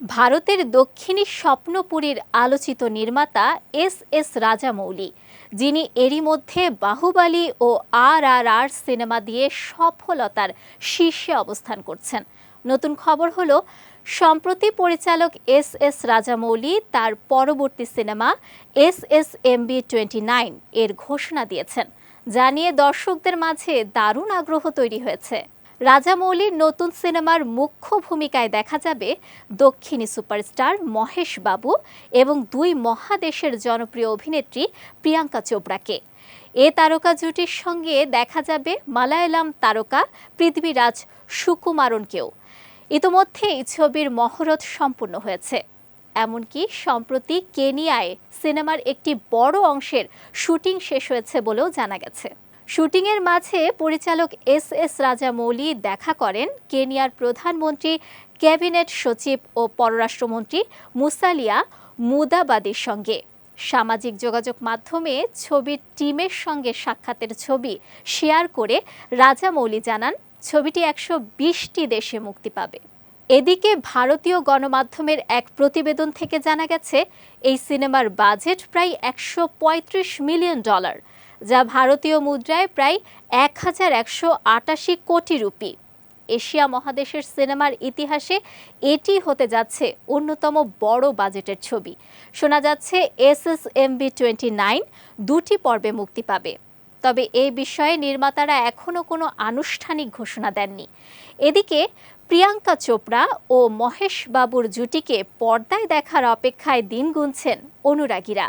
ভারতের দক্ষিণী স্বপ্নপুরীর আলোচিত নির্মাতা এস এস রাজামৌলি, যিনি এরই মধ্যে বাহুবালী ও আর আর আর সিনেমা দিয়ে সফলতার শীর্ষে অবস্থান করছেন। নতুন খবর হলো, সম্প্রতি পরিচালক এস এস রাজামৌলি তার পরবর্তী cinema S S M B twenty nine এর ঘোষণা দিয়েছেন, যা নিয়ে দর্শকদের মাঝে দারুণ আগ্রহ তৈরি হয়েছে। রাজামৌলির নতুন সিনেমার মুখ্য ভূমিকায় দেখা যাবে দক্ষিণী সুপারস্টার মহেশ বাবু এবং দুই মহাদেশের জনপ্রিয় অভিনেত্রী প্রিয়াঙ্কা চোপড়াকে। এ তারকা জুটির সঙ্গে দেখা যাবে মালায়ালাম তারকা পৃথ্বীরাজ সুকুমারনকেও। ইতোমধ্যেই ছবির মহরত সম্পূর্ণ হয়েছে। এমনকি সম্প্রতি কেনিয়ায় সিনেমার একটি বড় অংশের শুটিং শেষ হয়েছে বলেও জানা গেছে। শুটিংয়ের মাঝে পরিচালক এস এস রাজামৌলি দেখা করেন কেনিয়ার প্রধানমন্ত্রী, ক্যাবিনেট সচিব ও পররাষ্ট্রমন্ত্রী মুসালিয়া মুদাবাদের সঙ্গে। সামাজিক যোগাযোগ মাধ্যমে ছবির টিমের সঙ্গে সাক্ষাতের ছবি শেয়ার করে রাজামৌলি জানান, ছবিটি একশো বিশটি দেশে মুক্তি পাবে। এদিকে ভারতীয় গণমাধ্যমের এক প্রতিবেদন থেকে জানা গেছে, এই সিনেমার বাজেট প্রায় একশো পঁয়ত্রিশ মিলিয়ন ডলার। যা ভারতীয় মুদ্রায় প্রায় এক হাজার একশো আটাশি কোটি রুপি। এশিয়া মহাদেশের সিনেমার ইতিহাসে এটি হতে যাচ্ছে অন্যতম বড় বাজেটের ছবি। শোনা যাচ্ছে S S MB twenty nine দুটি পর্বে মুক্তি পাবে। তবে এই বিষয়ে নির্মাতারা এখনও কোনো আনুষ্ঠানিক ঘোষণা দেননি। এদিকে প্রিয়াঙ্কা চোপড়া ও মহেশ বাবুর জুটিকে পর্দায় দেখার অপেক্ষায় দিন গুনছেন অনুরাগীরা।